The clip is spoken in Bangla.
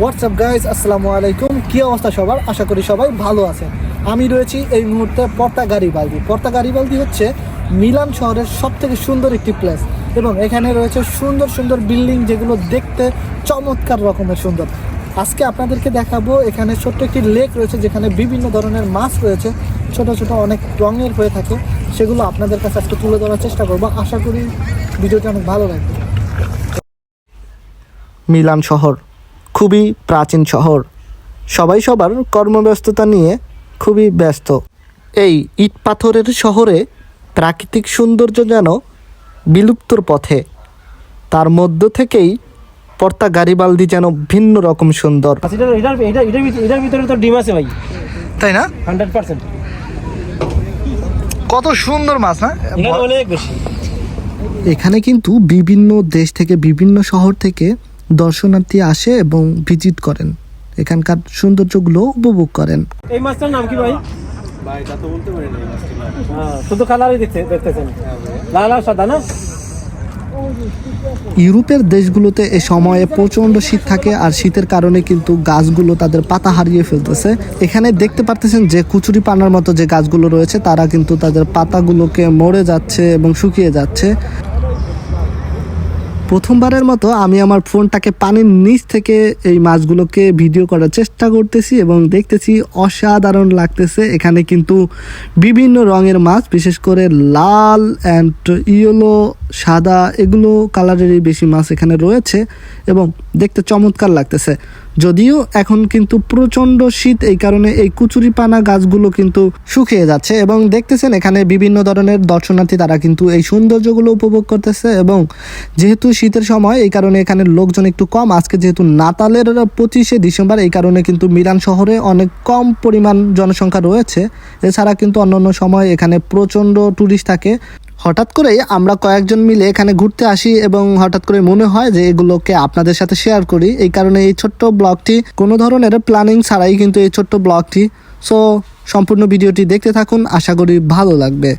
হোয়াটসঅ্যাপ গাইজ আসসালামু আলাইকুম কী অবস্থা সবার? আশা করি সবাই ভালো আছেন। আমি রয়েছি এই মুহূর্তে পর্তা গাড়িবালদি পর্তা গাড়িবালদি হচ্ছে মিলান শহরের সব থেকে সুন্দর একটি প্লেস এবং এখানে রয়েছে সুন্দর সুন্দর বিল্ডিং যেগুলো দেখতে চমৎকার রকমের সুন্দর। আজকে আপনাদেরকে দেখাবো, এখানে ছোট্ট একটি লেক রয়েছে, যেখানে বিভিন্ন ধরনের মাছ রয়েছে। ছোট ছোট অনেক রঙের হয়ে থাকে। সেগুলো আপনাদের কাছে আজকে তুলে ধরার চেষ্টা করব। আশা করি ভিডিওটি অনেক ভালো লাগবে। মিলান শহর। খুবই প্রাচীন শহর। সবাই সবার কর্মব্যস্ততা নিয়ে খুবই ব্যস্ত। এই ইট পাথরের শহরে প্রাকৃতিক সৌন্দর্য যেন বিলুপ্তর পথে। তার মধ্য থেকেই পর্তা গারিবালদি যেন ভিন্ন রকম সুন্দর। আচ্ছা, এটার ভিতরে তো ডিম আছে ভাই। তাই না? Hundred percent. কত সুন্দর মাছ না? অনেক বেশি। এখানে কিন্তু বিভিন্ন দেশ থেকে বিভিন্ন শহর থেকে দর্শনার্থী আসে এবং ভিজিট করেন। এখানকার সৌন্দর্যগুলো উপভোগ করেন। এই মাছটার নাম কি ভাই। হ্যাঁ শুধু কালারই দেখতে দেখতেছেন। লাল আর সাদা না? ইউরোপের দেশগুলোতে এ সময়ে প্রচণ্ড শীত থাকে আর শীতের কারণে কিন্তু গাছগুলো তাদের পাতা হারিয়ে ফেলতেছে। এখানে দেখতে পারতেছেন যে কুচুরি পানার মতো যে গাছগুলো রয়েছে তারা কিন্তু তাদের পাতাগুলোকে মরে যাচ্ছে এবং শুকিয়ে যাচ্ছে। প্রথমবারের মতো আমি আমার ফোনটাকে পানির নিচ থেকে এই মাছগুলোকে ভিডিও করার চেষ্টা করতেছি এবং দেখতেছি অসাধারণ লাগতেছে। এখানে কিন্তু বিভিন্ন রঙের মাছ, বিশেষ করে লাল অ্যান্ড ইয়েলো সাদা, এগুলো কালারেরই বেশি মাছ এখানে রয়েছে এবং দেখতে চমৎকার লাগতেছে। যদিও এখন কিন্তু প্রচণ্ড শীত, এই কারণে এই কুচুরি পানা গাছগুলো কিন্তু শুকিয়ে যাচ্ছে এবং দেখতেছেন এখানে বিভিন্ন ধরনের দর্শনার্থী তারা কিন্তু এই সৌন্দর্যগুলো উপভোগ করতেছে এবং যেহেতু শীতের সময়, এই কারণে এখানে লোকজন একটু কম। আজকে যেহেতু নাতালের পঁচিশে ডিসেম্বর, এই কারণে কিন্তু মিলান শহরে অনেক কম পরিমাণ জনসংখ্যা রয়েছে। এছাড়া কিন্তু অন্যান্য সময় এখানে প্রচণ্ড টুরিস্ট থাকে। হঠাৎ করেই আমরা কয়েকজন মিলে এখানে ঘুরতে আসি এবং হঠাৎ করে মনে হয় যে এগুলোকে আপনাদের সাথে শেয়ার করি। এই কারণে এই ছোট্ট ব্লগটি কোনো ধরনের প্ল্যানিং ছাড়াই কিন্তু এই ছোট্ট ব্লগটি। সো সম্পূর্ণ ভিডিওটি দেখতে থাকুন। আশা করি ভালো লাগবে।